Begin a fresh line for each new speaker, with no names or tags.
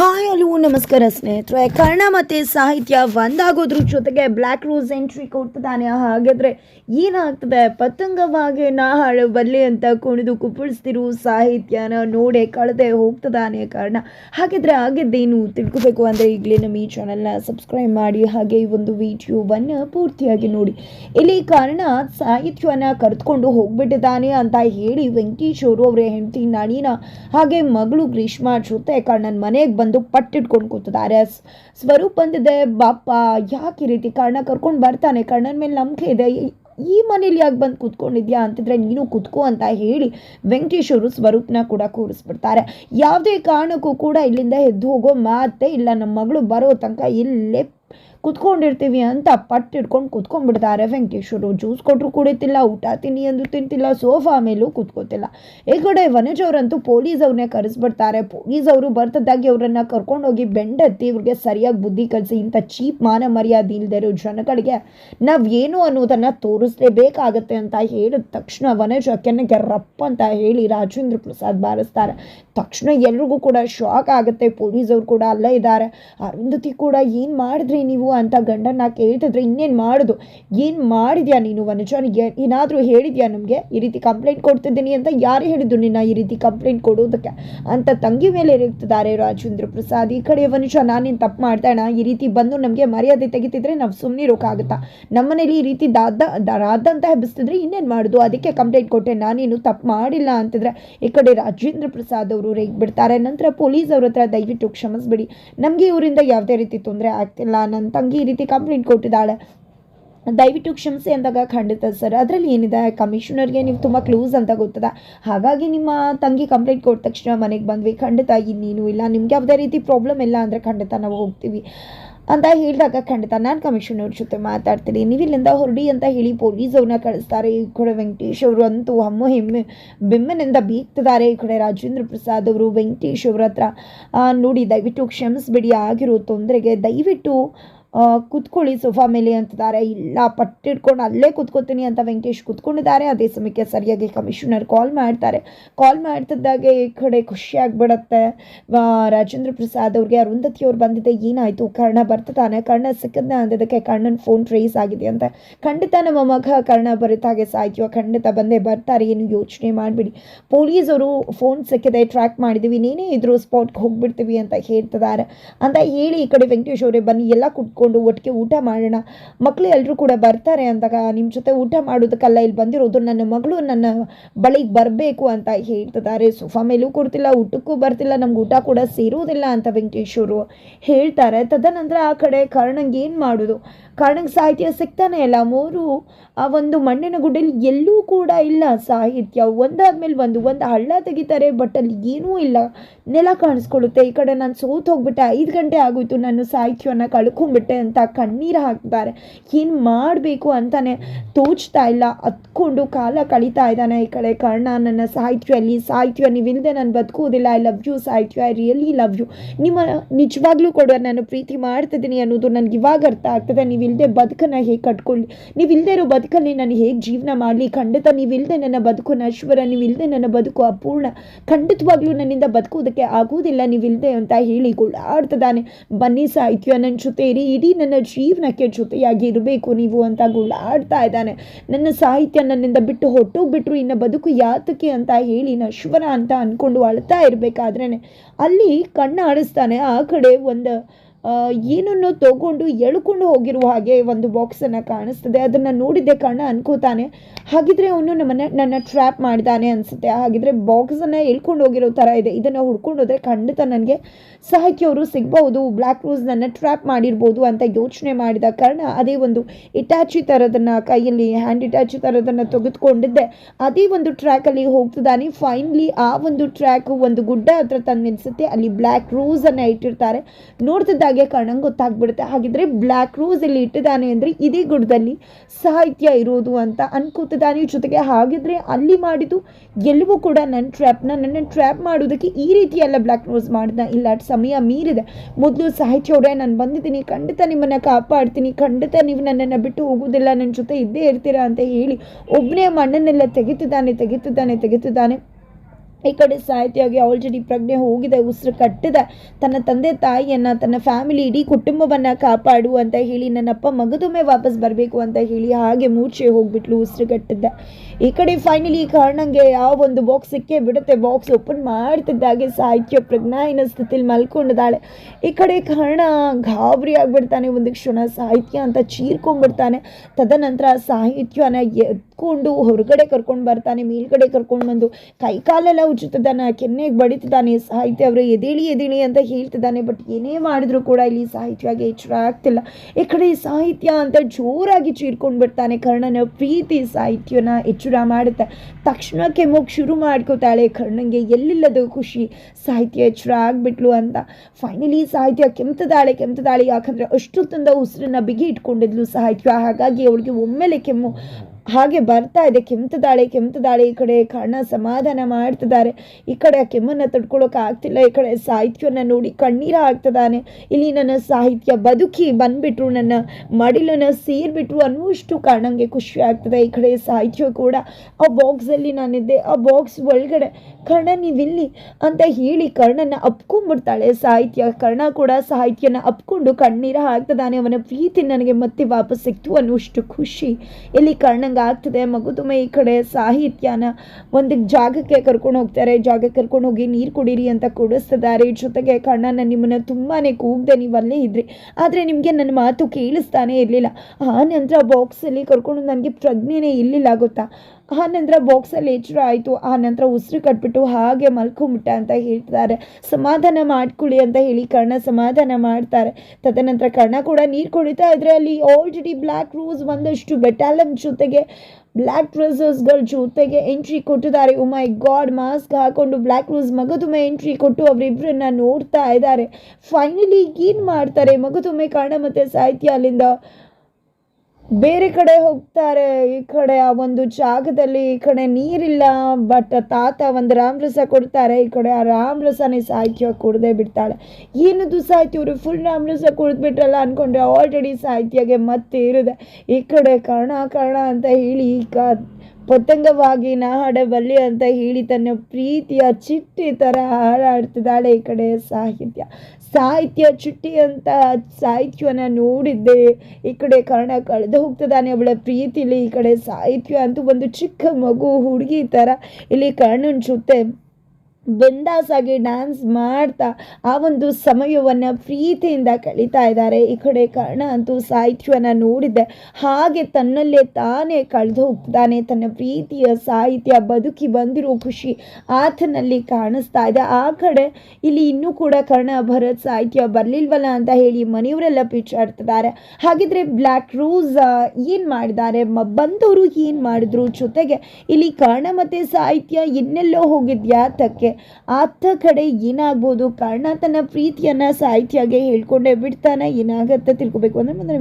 Hi hello ನಮಸ್ಕಾರ ಸ್ನೇಹಿತರೆ. ಕನ್ನಡ ಮತ್ತು ಸಾಹಿತ್ಯ ಒಂದಾಗೋದ್ರ ಜೊತೆಗೆ ಬ್ಲ್ಯಾಕ್ ರೋಸ್ ಎಂಟ್ರಿ ಕೊಡ್ತಿದ್ದಾನೆ. ಹಾಗಾದರೆ ಏನಾಗ್ತದೆ? ಪತಂಗವಾಗಿ ನಾ ಹಾಳು ಬಲ್ಲಿ ಅಂತ ಕುಣಿದು ಕುಪ್ಪಳಿಸ್ತಿರು ಸಾಹಿತ್ಯನ ನೋಡೆ ಕಳೆದೆ ಹೋಗ್ತದಾನೆ ಕಾರಣ. ಹಾಗಿದ್ರೆ ಆಗಿದ್ದೇನು ತಿಳ್ಕೊಬೇಕು ಅಂದರೆ ಈಗಲೇ ನಮ್ಮ ಈ ಚಾನಲ್ನ ಸಬ್ಸ್ಕ್ರೈಬ್ ಮಾಡಿ, ಹಾಗೆ ಈ ಒಂದು ವಿಡಿಯೋವನ್ನು ಪೂರ್ತಿಯಾಗಿ ನೋಡಿ. ಇಲ್ಲಿ ಕಾರಣ ಸಾಹಿತ್ಯವನ್ನು ಕರೆದುಕೊಂಡು ಹೋಗ್ಬಿಟ್ಟಿದ್ದಾನೆ ಅಂತ ಹೇಳಿ ವೆಂಕಟೇಶ್ ಅವರು, ಅವರ ಹೆಂಡತಿ ನಳಿನ, ಹಾಗೆ ಮಗಳು ಗ್ರೀಷ್ಮಾ ಜೊತೆ ನನ್ನ ಮನೆಗೆ ಬಂದು ಪಟ್ಟಿಟ್ಕೊಂಡು ಕೂತಿದ್ದಾರೆ ಸ್- ಸ್ವರೂಪ್ ಬಂದಿದೆ ಬಾಪ ಯಾಕೆ ರೀತಿ ಕರ್ಣ ಕರ್ಕೊಂಡು ಬರ್ತಾನೆ? ಕರ್ಣನ ಮೇಲೆ ನಂಬಿಕೆ ಇದೆ. ಈ- ಮನೇಲಿ ಯಾಕೆ ಬಂದು ಕೂತ್ಕೊಂಡಿದ್ಯಾ ಅಂತಿದ್ರೆ ನೀನು ಕೂತ್ಕೋ ಅಂತ ಹೇಳಿ ವೆಂಕಟೇಶ್ವರು ಸ್ವರೂಪ್ನ ಕೂಡ ಕೂರಿಸ್ಬಿಡ್ತಾರೆ. ಯಾವುದೇ ಕಾರಣಕ್ಕೂ ಕೂಡ ಇಲ್ಲಿಂದ ಎದ್ದು ಹೋಗೋ ಮಾತೇ ಇಲ್ಲ. ನಮ್ಮ ಮಗಳು ಬರೋ ತನಕ ಇಲ್ಲೇ ಕುತ್ಕೊಂಡಿರ್ತೀವಿ ಅಂತ ಪಟ್ಟು ಹಿಡ್ಕೊಂಡು ಕುತ್ಕೊಂಡ್ಬಿಡ್ತಾರೆ. ವೆಂಕಟೇಶ್ವರು ಜ್ಯೂಸ್ ಕೊಟ್ಟರು ಕುಡಿತಿಲ್ಲ, ಊಟ ತಿನ್ನಿ ಅಂದು ತಿಂತಿಲ್ಲ, ಸೋಫಾ ಮೇಲೂ ಕೂತ್ಕೋತಿಲ್ಲ. ಈ ಕಡೆ ಅವರಂತೂ ಪೊಲೀಸ್ ಅವ್ರನ್ನೇ ಕರೆಸ್ಬಿಡ್ತಾರೆ. ಪೊಲೀಸ್ ಅವರು ಬರ್ತದಾಗಿ ಅವರನ್ನು ಕರ್ಕೊಂಡೋಗಿ ಬೆಂಡೆತ್ತಿ ಇವ್ರಿಗೆ ಸರಿಯಾಗಿ ಬುದ್ಧಿ ಕಲಿಸಿ ಇಂಥ ಚೀಪ್ ಮಾನ ಮರ್ಯಾದೆ ಇಲ್ಲದೆ ಇರೋ ಜನಗಳಿಗೆ ನಾವು ಏನು ಅನ್ನೋದನ್ನು ತೋರಿಸಲೇಬೇಕಾಗತ್ತೆ ಅಂತ ಹೇಳಿದ ತಕ್ಷಣ ವನಜ ಕೆನ್ನೆಗೆ ರಪ್ಪ ಅಂತ ಹೇಳಿ ರಾಜೇಂದ್ರ ಪ್ರಸಾದ್ ಬಾರಿಸ್ತಾರೆ. ತಕ್ಷಣ ಎಲ್ರಿಗೂ ಕೂಡ ಶಾಕ್ ಆಗುತ್ತೆ. ಪೊಲೀಸ್ ಅವರು ಕೂಡ ಅಲ್ಲೇ ಇದ್ದಾರೆ. ಅರುಂಧತಿ ಕೂಡ ಏನು ಮಾಡಿದ್ರಿ ನೀವು? ಅಂತ ಗಂಡನ್ನ ಕೇಳ್ತಿದ್ರೆ ಇನ್ನೇನು ಮಾಡೋದು? ಏನು ಮಾಡಿದ್ಯಾ ನೀನು ವನಜನಿಗೆ ಏನಾದರೂ ಹೇಳಿದ್ಯಾ ನಮಗೆ? ಈ ರೀತಿ ಕಂಪ್ಲೇಂಟ್ ಕೊಡ್ತಿದ್ದೀನಿ ಅಂತ ಯಾರು ಹೇಳಿದ್ದು ನಿನ್ನ ಈ ರೀತಿ ಕಂಪ್ಲೇಂಟ್ ಕೊಡೋದಕ್ಕೆ? ಅಂತ ತಂಗಿ ಮೇಲೆ ಇರುತ್ತಿದ್ದಾರೆ ರಾಜೇಂದ್ರ ಪ್ರಸಾದ್. ಈ ಕಡೆ ವನುಷ ನಾನೇನು ತಪ್ಪು ಮಾಡ್ತಾಣ ಈ ರೀತಿ ಬಂದು ನಮಗೆ ಮರ್ಯಾದೆ ತೆಗಿತಿದ್ರೆ ನಾವು ಸುಮ್ಮನೆ ಇರೋಕ್ಕಾಗುತ್ತಾ ನಮ್ಮನೇಲಿ ಈ ರೀತಿ ದಾದ ದಾದ ಅಂತ ಹೆಬ್ಬಿಸ್ತಿದ್ರೆ ಇನ್ನೇನು ಮಾಡೋದು? ಅದಕ್ಕೆ ಕಂಪ್ಲೇಂಟ್ ಕೊಟ್ಟೆ, ನಾನೇನು ತಪ್ಪು ಮಾಡಿಲ್ಲ ಅಂತಿದ್ರೆ ಈ ಕಡೆ ರಾಜೇಂದ್ರ ಪ್ರಸಾದ್ ಅವರು ರೇಗ್ ಬಿಡ್ತಾರೆ. ನಂತರ ಪೊಲೀಸ್ ಅವ್ರ ಹತ್ರ ದಯವಿಟ್ಟು ಕ್ಷಮಿಸ್ಬಿಡಿ. ನಮಗೆ ಇವರಿಂದ ಯಾವುದೇ ರೀತಿ ತೊಂದರೆ ಆಗ್ತಿಲ್ಲ. ನನ್ನ ತಂಗಿ ಈ ರೀತಿ ಕಂಪ್ಲೇಂಟ್ ಕೊಟ್ಟಿದ್ದಾಳೆ. ದಯವಿಟ್ಟು ಕ್ಷಮಿಸಿ ಅಂದಾಗ ಖಂಡಿತ ಸರ್. ಅದರಲ್ಲಿ ಏನಿದೆ? ಕಮಿಷನರ್ಗೆ ನೀವು ತುಂಬ ಕ್ಲೋಸ್ ಅಂತ ಗೊತ್ತದ. ಹಾಗಾಗಿ ನಿಮ್ಮ ತಂಗಿ ಕಂಪ್ಲೇಂಟ್ ಕೊಟ್ಟ ತಕ್ಷಣ ಮನೆಗೆ ಬಂದ್ವಿ. ಖಂಡಿತ ಇನ್ನೇನು ಇಲ್ಲ. ನಿಮ್ಗೆ ಯಾವುದೇ ರೀತಿ ಪ್ರಾಬ್ಲಮ್ ಇಲ್ಲ ಅಂದರೆ ಖಂಡಿತ ನಾವು ಹೋಗ್ತೀವಿ ಅಂತ ಹೇಳಿದಾಗ ಖಂಡಿತ ನಾನು ಕಮಿಷನರ್ ಜೊತೆ ಮಾತಾಡ್ತೀನಿ. ನೀವು ಇಲ್ಲಿಂದ ಹೊರಡಿ ಅಂತ ಹೇಳಿ ಪೊಲೀಸ್ ಅವ್ರನ್ನ ಕಳಿಸ್ತಾರೆ. ಈ ಕಡೆ ವೆಂಕಟೇಶ್ ಅವರು ಅಂತೂ ಹಮ್ಮು ಹೆಮ್ಮೆ ಬೆಮ್ಮನಿಂದ ಬೀಗ್ತಿದ್ದಾರೆ. ಈ ಕಡೆ ರಾಜೇಂದ್ರ ಪ್ರಸಾದ್ ಅವರು, ವೆಂಕಟೇಶ್ ಅವ್ರ ಹತ್ರ. ನೋಡಿ, ದಯವಿಟ್ಟು ಕ್ಷಮಿಸ್ಬಿಡಿ. ಆಗಿರೋ ತೊಂದರೆಗೆ ದಯವಿಟ್ಟು ಕುತ್ಕೊಳ್ಳಿ, ಸೋಫಾ ಮೇಲೆ ಅಂತಿದ್ದಾರೆ. ಇಲ್ಲ ಪಟ್ಟಿಡ್ಕೊಂಡು ಅಲ್ಲೇ ಕುತ್ಕೋತೀನಿ ಅಂತ ವೆಂಕಟೇಶ್ ಕೂತ್ಕೊಂಡಿದ್ದಾರೆ. ಅದೇ ಸಮಯಕ್ಕೆ ಸರಿಯಾಗಿ ಕಮಿಷನರ್ ಕಾಲ್ ಮಾಡ್ತಾರೆ. ಕಾಲ್ ಮಾಡ್ತಿದ್ದಾಗೆ ಈ ಕಡೆ ಖುಷಿ ಬಿಡತ್ತೆ ರಾಜೇಂದ್ರ ಪ್ರಸಾದ್ ಅವ್ರಿಗೆ ಅರುಂಧತಿ ಅವ್ರು ಬಂದಿದ್ದೆ. ಏನಾಯಿತು? ಕರ್ಣ ಬರ್ತಿದ್ದಾನೆ ಕರ್ಣ ಸಿಕ್ಕದ್ನ? ಅಂದಿದ್ದಕ್ಕೆ ಕಣ್ಣನ ಫೋನ್ ಟ್ರೇಸ್ ಆಗಿದೆ ಅಂತ. ಖಂಡಿತ ನಮ್ಮ ಮಗ ಕರ್ಣ ಹಾಗೆ ಸಾಯ್ತೀವ. ಖಂಡಿತ ಬಂದೇ ಬರ್ತಾರೆ. ಏನು ಯೋಚನೆ ಮಾಡಿಬಿಡಿ. ಪೊಲೀಸರು ಫೋನ್ ಸಿಕ್ಕಿದೆ. ಟ್ರ್ಯಾಕ್ ಮಾಡಿದ್ದೀವಿ ನೀನೇ ಇದ್ರು ಸ್ಪಾಟ್ಗೆ ಹೋಗ್ಬಿಡ್ತೀವಿ ಅಂತ ಹೇಳ್ತಿದ್ದಾರೆ. ಅಂತ ಹೇಳಿ ಈ ಕಡೆ ವೆಂಕಟೇಶ್ ಅವರೇ ಬನ್ನಿ. ಎಲ್ಲ ಕುಟ್ಕೊಂಡು ಒಟ್ಟಿಗೆ ಊಟ ಮಾಡೋಣ. ಮಕ್ಕಳು ಎಲ್ಲರೂ ಕೂಡ ಬರ್ತಾರೆ ಅಂದಾಗ ನಿಮ್ಮ ಜೊತೆ ಊಟ ಮಾಡೋದಕ್ಕಲ್ಲ, ಇಲ್ಲಿ ಬಂದಿರೋದು ನನ್ನ ಮಗಳು ನನ್ನ ಬಳಿಗೆ ಬರಬೇಕು ಅಂತ ಹೇಳ್ತಿದ್ದಾರೆ. ಸೋಫಾ ಮೇಲೂ ಕೊಡ್ತಿಲ್ಲ ಊಟಕ್ಕೂ ಬರ್ತಿಲ್ಲ, ನಮ್ಗೆ ಊಟ ಕೂಡ ಸೇರೋದಿಲ್ಲ ಅಂತ ವೆಂಕಟೇಶ್ವರು ಹೇಳ್ತಾರೆ. ತದನಂತರ ಆ ಕಡೆ ಕರ್ಣಂಗೆ ಏನು ಮಾಡೋದು? ಕರ್ಣಂಗೆ ಸಾಹಿತ್ಯ ಸಿಗ್ತಾನೆ ಇಲ್ಲ ಮೂರು, ಆ ಒಂದು ಮಣ್ಣಿನ ಗುಡ್ಡಲ್ಲಿ ಎಲ್ಲೂ ಕೂಡ ಇಲ್ಲ ಸಾಹಿತ್ಯ. ಒಂದಾದ್ಮೇಲೆ ಒಂದು ಒಂದು ಹಳ್ಳ ತೆಗಿತಾರೆ ಬಟ್ ಅಲ್ಲಿ ಏನೂ ಇಲ್ಲ. ನೆಲ ಕಾಣಿಸ್ಕೊಳ್ಳುತ್ತೆ. ಈ ಕಡೆ ನಾನು ಸೋತು ಹೋಗ್ಬಿಟ್ಟೆ, ಐದು ಗಂಟೆ ಆಗೋಯ್ತು ನಾನು ಸಾಹಿತ್ಯವನ್ನು ಕಳ್ಕೊಂಡ್ಬಿಟ್ಟೆ ಅಂತ ಕಣ್ಣೀರು ಹಾಕ್ತಾರೆ. ಏನು ಮಾಡಬೇಕು ಅಂತಾನೆ ತೋಚ್ತಾ ಇಲ್ಲ. ಹತ್ಕೊಂಡು ಕಾಲ ಕಳೀತಾ ಇದ್ದಾನೆ ಈ ಕಡೆ. ಕರ್ಣ ನನ್ನ ಸಾಹಿತ್ಯಲ್ಲಿ ಸಾಹಿತ್ಯ ನೀವಿಲ್ಲದೆ ನಾನು ಬದುಕುವುದಿಲ್ಲ. I love you Sahitya I really love you ನಿಮ್ಮ ನಿಜವಾಗ್ಲೂ ಕೂಡ ನಾನು ಪ್ರೀತಿ ಮಾಡ್ತಿದ್ದೀನಿ ಅನ್ನೋದು ನನಗೆ ಇವಾಗ ಅರ್ಥ ಆಗ್ತದೆ. ನೀವಿಲ್ಲದೆ ಬದುಕನ್ನು ಹೇಗೆ ಕಟ್ಕೊಳ್ಳಿ? ನೀವಿಲ್ಲದೆ ಇರೋ ಬದುಕಲ್ಲಿ ನಾನು ಹೇಗೆ ಜೀವನ ಮಾಡಲಿ? ಖಂಡಿತ ನೀವಿಲ್ಲದೆ ನನ್ನ ಬದುಕು ನಶ್ವರ ನೀವಿಲ್ಲದೆ ನನ್ನ ಬದುಕು ಅಪೂರ್ಣ. ಖಂಡಿತವಾಗ್ಲೂ ನನ್ನಿಂದ ಬದುಕೋದಕ್ಕೆ ಆಗೋದಿಲ್ಲ ನೀವಿಲ್ಲದೆ ಅಂತ ಹೇಳಿ ಗುಳ್ಳಾಡ್ತಿದ್ದಾನೆ ಬನ್ನಿ ಸಾಹಿತ್ಯ ನನ್ನ ಜೊತೆ ಇರಿ ಇಡೀ ನನ್ನ ಜೀವನಕ್ಕೆ ಜೊತೆಯಾಗಿ ಇರಬೇಕು ನೀವು ಅಂತ ಗುಳ್ಳಾಡ್ತಾ ಇದ್ದಾನೆ. ನನ್ನ ಸಾಹಿತ್ಯ ನನ್ನಿಂದ ಬಿಟ್ಟು ಹೊಟ್ಟೋಗ್ಬಿಟ್ರು ಇನ್ನು ಬದುಕು ಯಾತಕ್ಕೆ ಅಂತ ಹೇಳಿ ನಶ್ವರ ಅಂತ ಅಂದ್ಕೊಂಡು ಅಳ್ತಾ ಇರಬೇಕಾದ್ರೇ ಅಲ್ಲಿ ಕಣ್ಣು ಆಡಿಸ್ತಾನೆ, ಆ ಕಡೆ ಒಂದು ಏನನ್ನೋ ತಗೊಂಡು ಎಳ್ಕೊಂಡು ಹೋಗಿರುವ ಹಾಗೆ ಒಂದು ಬಾಕ್ಸನ್ನು ಕಾಣಿಸ್ತದೆ. ಅದನ್ನು ನೋಡಿದ್ದೆ ಕಾರಣ ಅನ್ಕೋತಾನೆ. ಹಾಗಿದ್ರೆ ಅವನು ನಮ್ಮನ್ನ, ನನ್ನ ಟ್ರ್ಯಾಪ್ ಮಾಡಿದಾನೆ ಅನಿಸುತ್ತೆ. ಹಾಗಿದ್ರೆ ಬಾಕ್ಸನ್ನು ಎಳ್ಕೊಂಡು ಹೋಗಿರೋ ಥರ ಇದೆ. ಇದನ್ನು ಹುಡ್ಕೊಂಡು ಹೋದರೆ ಖಂಡಿತ ನನಗೆ ಸಹಕ್ಕೆ ಅವರು ಸಿಗ್ಬಹುದು. ಬ್ಲ್ಯಾಕ್ ರೋಸ್ ನನ್ನ ಟ್ರ್ಯಾಪ್ ಮಾಡಿರ್ಬೋದು ಅಂತ ಯೋಚನೆ ಮಾಡಿದ ಕಾರಣ ಅದೇ ಒಂದು ಇಟ್ಯಾಚಿ ಥರದನ್ನು ಕೈಯಲ್ಲಿ ಹ್ಯಾಂಡ್ ಇಟ್ಯಾಚಿ ಥರದನ್ನು ತೆಗೆದುಕೊಂಡಿದ್ದೆ. ಅದೇ ಒಂದು ಟ್ರ್ಯಾಕಲ್ಲಿ ಹೋಗ್ತಿದ್ದಾನೆ. ಫೈನಲಿ ಆ ಒಂದು ಟ್ರ್ಯಾಕ್ ಒಂದು ಗುಡ್ಡ ಹತ್ರ ತಂದು ನಿಲ್ಲಿಸುತ್ತೆ. ಅಲ್ಲಿ ಬ್ಲ್ಯಾಕ್ ರೋಸನ್ನು ಇಟ್ಟಿರ್ತಾರೆ. ನೋಡ್ತಿದ್ದಾಗೆ ಕಾಣಂಗೆ ಗೊತ್ತಾಗ್ಬಿಡುತ್ತೆ. ಹಾಗಿದ್ರೆ ಬ್ಲ್ಯಾಕ್ ರೋಸ್ ಇಲ್ಲಿ ಇಟ್ಟಿದ್ದಾನೆ ಅಂದರೆ ಇದೇ ಗುಡ್ಡದಲ್ಲಿ ಸಾಹಿತ್ಯ ಇರೋದು ಅಂತ ಅನ್ಕೋತಿದ್ದಾನೆ. ಜೊತೆಗೆ ಹಾಗಿದ್ರೆ ಅಲ್ಲಿ ಮಾಡಿದ್ದು ಎಲ್ಲವೂ ಕೂಡ ನನ್ನ ಟ್ರ್ಯಾಪ್ನ ನನ್ನ ಟ್ರ್ಯಾಪ್ ಮಾಡೋದಕ್ಕೆ ಈ ರೀತಿ ಎಲ್ಲ ಬ್ಲ್ಯಾಕ್ ರೋಸ್ ಮಾಡಿದ ಇಲ್ಲ ಸಮಯ ಮೀರಿದೆ. ಮೊದಲು ಸಾಹಿತ್ಯ ಅವರೇ, ನಾನು ಬಂದಿದ್ದೀನಿ. ಖಂಡಿತ ನಿಮ್ಮನ್ನು ಕಾಪಾಡ್ತೀನಿ. ಖಂಡಿತ ನೀವು ನನ್ನನ್ನು ಬಿಟ್ಟು ಹೋಗೋದಿಲ್ಲ. ನನ್ನ ಜೊತೆ ಇದ್ದೇ ಇರ್ತೀರಾ ಅಂತ ಹೇಳಿ ಒಬ್ಬನೇ ಮಣ್ಣನ್ನೆಲ್ಲ ತೆಗಿತಿದ್ದಾನೆ, ತೆಗೆತಿದ್ದಾನೆ, ತೆಗಿತಿದ್ದಾನೆ. ಈ ಕಡೆ ಸಾಹಿತಿಯಾಗಿ ಆಲ್ರೆಡಿ ಪ್ರಜ್ಞೆ ಹೋಗಿದೆ, ಉಸಿರು ಕಟ್ಟಿದೆ. ತನ್ನ ತಂದೆ ತಾಯಿಯನ್ನು, ತನ್ನ ಫ್ಯಾಮಿಲಿ ಇಡೀ ಕುಟುಂಬವನ್ನು ಕಾಪಾಡು ಅಂತ ಹೇಳಿ, ನನ್ನಪ್ಪ ಮಗದೊಮ್ಮೆ ವಾಪಸ್ ಬರಬೇಕು ಅಂತ ಹೇಳಿ ಹಾಗೆ ಮೂರ್ಛೆ ಹೋಗ್ಬಿಟ್ಲು, ಉಸಿರು ಕಟ್ಟಿದ್ದೆ. ಈ ಕಡೆ ಫೈನಲಿ ಕಾರಣಂಗೆ ಯಾವ ಒಂದು ಬಾಕ್ಸ್ ಸಿಕ್ಕೇ ಬಿಡುತ್ತೆ. ಬಾಕ್ಸ್ ಓಪನ್ ಮಾಡ್ತಿದ್ದಾಗೆ ಸಾಹಿತ್ಯ ಪ್ರಜ್ಞಾಹೀನ ಸ್ಥಿತಿಲಿ ಮಲ್ಕೊಂಡಿದ್ದಾಳೆ. ಈ ಕಡೆ ಕಾರಣ ಗಾಬರಿ ಆಗ್ಬಿಡ್ತಾನೆ, ಒಂದು ಕ್ಷಣ ಸಾಹಿತ್ಯ ಅಂತ ಚೀರ್ಕೊಂಡ್ಬಿಡ್ತಾನೆ. ತದನಂತರ ಸಾಹಿತ್ಯನ ಎತ್ಕೊಂಡು ಹೊರಗಡೆ ಕರ್ಕೊಂಡು ಬರ್ತಾನೆ, ಮೇಲ್ಗಡೆ ಕರ್ಕೊಂಡು ಬಂದು ಕೈ ಕಾಲೆಲ್ಲ ಉಚ್ಚುತ್ತಿದ್ದಾನೆ ಕೆನ್ನೆಗೆ ಬಡಿತಿದ್ದಾನೆ. ಸಾಹಿತ್ಯ ಅವರು, ಎದೇಳಿ ಎದೇಳಿ ಅಂತ ಹೇಳ್ತಿದ್ದಾನೆ ಬಟ್ ಏನೇ ಮಾಡಿದ್ರು ಕೂಡ ಇಲ್ಲಿ ಸಾಹಿತ್ಯವಾಗಿ ಎಚ್ಚರ ಆಗ್ತಿಲ್ಲ. ಈ ಕಡೆ ಸಾಹಿತ್ಯ ಅಂತ ಜೋರಾಗಿ ಚೀರ್ಕೊಂಡು ಬಿಡ್ತಾನೆ. ಕರ್ಣನ ಪ್ರೀತಿ ಸಾಹಿತ್ಯನ ಎಚ್ಚರ ಮಾಡುತ್ತೆ. ತಕ್ಷಣ ಕೆಮ್ಮೋಗಿ ಶುರು ಮಾಡ್ಕೋತಾಳೆ. ಕರ್ಣಂಗೆ ಎಲ್ಲಿಲ್ಲದ ಖುಷಿ, ಸಾಹಿತ್ಯ ಎಚ್ಚರ ಆಗ್ಬಿಟ್ಲು ಅಂತ. ಫೈನಲಿ ಸಾಹಿತ್ಯ ಕೆಮ್ತದಾಳೆ ಕೆಮ್ತದಾಳೆ ಯಾಕಂದರೆ ಅಷ್ಟೊತ್ತಂದ ಉಸಿರನ್ನ ಬಿಗಿ ಇಟ್ಕೊಂಡಿದ್ಲು ಸಾಹಿತ್ಯ. ಹಾಗಾಗಿ ಅವಳಿಗೆ ಒಮ್ಮೆಲೆ ಕೆಮ್ಮು. ಹಾಗೆ ಬರ್ತಾ ಇದೆ. ಕೆಮ್ತದಾಳೆ ಕೆಮ್ತದಾಳೆ ಈ ಕಡೆ ಕಣ್ಣ ಸಮಾಧಾನ ಮಾಡ್ತಿದ್ದಾರೆ. ಈ ಕಡೆ ಆ ಕೆಮ್ಮನ್ನು ತಡ್ಕೊಳಕ್ಕೆ ಆಗ್ತಿಲ್ಲ. ಈ ಕಡೆ ಸಾಹಿತ್ಯವನ್ನು ನೋಡಿ ಕಣ್ಣೀರ ಆಗ್ತದಾನೆ ಇಲ್ಲಿ ನನ್ನ ಸಾಹಿತ್ಯ ಬದುಕಿ ಬಂದ್ಬಿಟ್ರು, ನನ್ನ ಮಡಿಲನ್ನು ಸೇರಿಬಿಟ್ರು ಅನ್ನುವಷ್ಟು ಕಣ್ಣಂಗೆ ಖುಷಿ ಆಗ್ತದೆ. ಈ ಕಡೆ ಸಾಹಿತ್ಯ ಕೂಡ ಆ ಬಾಕ್ಸಲ್ಲಿ ನಾನಿದ್ದೆ. ಆ ಬಾಕ್ಸ್ ಒಳಗಡೆ, ಕರ್ಣ, ನೀವಿಲ್ಲಿ? ಅಂತ ಹೇಳಿ ಕರ್ಣನ ಅಪ್ಕೊಂಡ್ಬಿಡ್ತಾಳೆ. ಸಾಹಿತ್ಯ, ಕರ್ಣ ಕೂಡ ಸಾಹಿತ್ಯನ ಅಪ್ಕೊಂಡು ಕಣ್ಣೀರ ಹಾಕ್ತದಾನೆ ಅವನ ಪ್ರೀತಿ ನನಗೆ ಮತ್ತೆ ವಾಪಸ್ ಸಿಕ್ತು ಅನ್ನುವಷ್ಟು ಖುಷಿ. ಇಲ್ಲಿ ಕರ್ಣಂಗೆ ಆಗ್ತದೆ ಮಗುದುಮೆ ಈ ಕಡೆ ಸಾಹಿತ್ಯನ ಒಂದು ಜಾಗಕ್ಕೆ ಕರ್ಕೊಂಡು ಹೋಗ್ತಾರೆ. ಜಾಗಕ್ಕೆ ಕರ್ಕೊಂಡು ಹೋಗಿ ನೀರು ಕುಡೀರಿ ಅಂತ ಕುಡಿಸ್ತಿದ್ದಾರೆ. ಜೊತೆಗೆ ಕಣ್ಣನ ನಿಮ್ಮನ್ನು ತುಂಬಾ ಕೂಗ್ದೆ ನೀವು ಅಲ್ಲೇ ಇದ್ರಿ. ಆದರೆ ನಿಮಗೆ ನನ್ನ ಮಾತು ಕೇಳಿಸ್ತಾನೆ ಇರಲಿಲ್ಲ. ಆ ನಂತರ ಬಾಕ್ಸಲ್ಲಿ ಕರ್ಕೊಂಡು ನನಗೆ ಪ್ರಜ್ಞೆನೇ ಇರಲಿಲ್ಲ, ಗೊತ್ತಾ? ಆ ನಂತರ ಬಾಕ್ಸಲ್ಲಿ ಎಚ್ಚರ ಆಯಿತು. ಆ ನಂತರ ಉಸಿರು ಕಟ್ಬಿಟ್ಟು ಹಾಗೆ ಮಲ್ಕೊಂಬಿಟ್ಟ ಅಂತ ಹೇಳ್ತಾರೆ. ಸಮಾಧಾನ ಮಾಡ್ಕೊಳ್ಳಿ ಅಂತ ಹೇಳಿ ಕರ್ಣ ಸಮಾಧಾನ ಮಾಡ್ತಾರೆ. ತದನಂತರ ಕರ್ಣ ಕೂಡ ನೀರು ಕುಡಿತಾ ಇದ್ರೆ ಅಲ್ಲಿ ಆಲ್ರೆಡಿ ಬ್ಲ್ಯಾಕ್ ರೋಸ್ ಒಂದಷ್ಟು ಬೆಟಾಲಮ್ ಜೊತೆಗೆ ಬ್ಲ್ಯಾಕ್ ರೋಸಸ್ಗಳ ಜೊತೆಗೆ ಎಂಟ್ರಿ ಕೊಟ್ಟಿದ್ದಾರೆ. ಓ ಮೈ ಗಾಡ್ ಮಾಸ್ಕ್ ಹಾಕೊಂಡು ಬ್ಲ್ಯಾಕ್ ರೋಸ್ ಮಗದುಮೆ ಎಂಟ್ರಿ ಕೊಟ್ಟು ಅವರಿಬ್ಬರನ್ನ ನೋಡ್ತಾ ಇದ್ದಾರೆ. ಫೈನಲಿ ಏನು ಮಾಡ್ತಾರೆ ಮಗದುಮೆ ಕರ್ಣ ಮತ್ತು ಸಾಹಿತ್ಯ ಅಲ್ಲಿಂದ ಬೇರೆ ಕಡೆ ಹೋಗ್ತಾರೆ, ಈ ಕಡೆ ಆ ಒಂದು ಜಾಗದಲ್ಲಿ, ಈ ಕಡೆ ನೀರಿಲ್ಲ ಬಟ್ ತಾತ ಒಂದು ರಾಮರಸ ಕೊಡ್ತಾರೆ, ಈ ಕಡೆ ಆ ರಾಮರಸನೇ ಸಾಹಿತ್ಯ ಕುಡ್ದೇ ಬಿಡ್ತಾಳೆ. ಏನದು ಸಾಹಿತ್ಯ ಇವರು? ಫುಲ್ ರಾಮರಸ ಕುಡಿದ್ಬಿಟ್ರಲ್ಲ ಅಂದ್ಕೊಂಡ್ರೆ ಆಲ್ರೆಡಿ ಸಾಹಿತ್ಯಗೆ ಮತ್ತೆ ಇರುದೆ ಈ ಕಡೆ ಕರ್ಣ ಕರ್ಣ ಅಂತ ಹೇಳಿ ಈಗ ಪತಂಗವಾಗಿ ನಾ ಬಲ್ಲಿ ಅಂತ ಹೇಳಿ ತನ್ನ ಪ್ರೀತಿಯ ಚಿಟ್ಟಿ ಥರ ಹಾಡಾಡ್ತಿದ್ದಾಳೆ ಈ ಕಡೆ ಸಾಹಿತ್ಯ. ಸಾಹಿತ್ಯ ಚುಟ್ಟಿ ಅಂತ ಸಾಹಿತ್ಯವನ್ನು ನೋಡಿದ್ದೆ. ಈ ಕಡೆ ಕರ್ಣ ಕಳೆದು ಹೋಗ್ತದಾನೆ ಅವಳ ಪ್ರೀತಿಲಿ. ಈ ಕಡೆ ಸಾಹಿತ್ಯ ಅಂತೂ ಒಂದು ಚಿಕ್ಕ ಮಗು ಹುಡುಗಿ ಥರ. ಇಲ್ಲಿ ಕರ್ಣನ ಜೊತೆ ಬಿಂದಾಸ್ ಆಗಿ ಡ್ಯಾನ್ಸ್ ಮಾಡ್ತಾ ಆ ಒಂದು ಸಮಯವನ್ನು ಪ್ರೀತಿಯಿಂದ ಕಳೀತಾ ಇದ್ದಾರೆ. ಈ ಕಡೆ ಕರ್ಣ ಅಂತೂ ಸಾಹಿತ್ಯವನ್ನು ನೋಡಿದ್ದೆ ಹಾಗೆ ತನ್ನಲ್ಲೇ ತಾನೇ ಕಳೆದು ಹೋಗ್ತಾನೆ. ತನ್ನ ಪ್ರೀತಿಯ ಸಾಹಿತ್ಯ ಬದುಕಿ ಬಂದಿರೋ ಖುಷಿ ಆತನಲ್ಲಿ ಕಾಣಿಸ್ತಾ ಇದೆ. ಆ ಕಡೆ ಇಲ್ಲಿ ಇನ್ನೂ ಕೂಡ ಕರ್ಣ ಭರತ್ ಸಾಹಿತ್ಯ ಬರಲಿಲ್ವಲ್ಲ ಅಂತ ಹೇಳಿ ಮನೆಯವರೆಲ್ಲ ಪಿಚ್ಚಾಡ್ತಿದ್ದಾರೆ ಹಾಗಿದ್ರೆ ಬ್ಲ್ಯಾಕ್ ರೂಸ್ ಏನು ಮಾಡಿದ್ದಾರೆ? ಬಂದವರು ಏನು ಮಾಡಿದ್ರು? ಜೊತೆಗೆ ಇಲ್ಲಿ ಕರ್ಣ ಮತ್ತು ಸಾಹಿತ್ಯ ಇನ್ನೆಲ್ಲೋ ಹೋಗಿದ್ಯಾ? ತಕ್ಕೆ ಆತ ಕಡೆ ಏನಾಗ್ಬೋದು? ಕಾರಣ ತನ್ನ ಪ್ರೀತಿಯನ್ನು ಸಾಹಿತ್ಯಗೆ ಹೇಳ್ಕೊಂಡೇ ಬಿಡ್ತಾನೆ ಏನಾಗತ್ತೆ ತಿಳ್ಕೊಬೇಕು ಅಂದರೆ ಮುಂದಿನ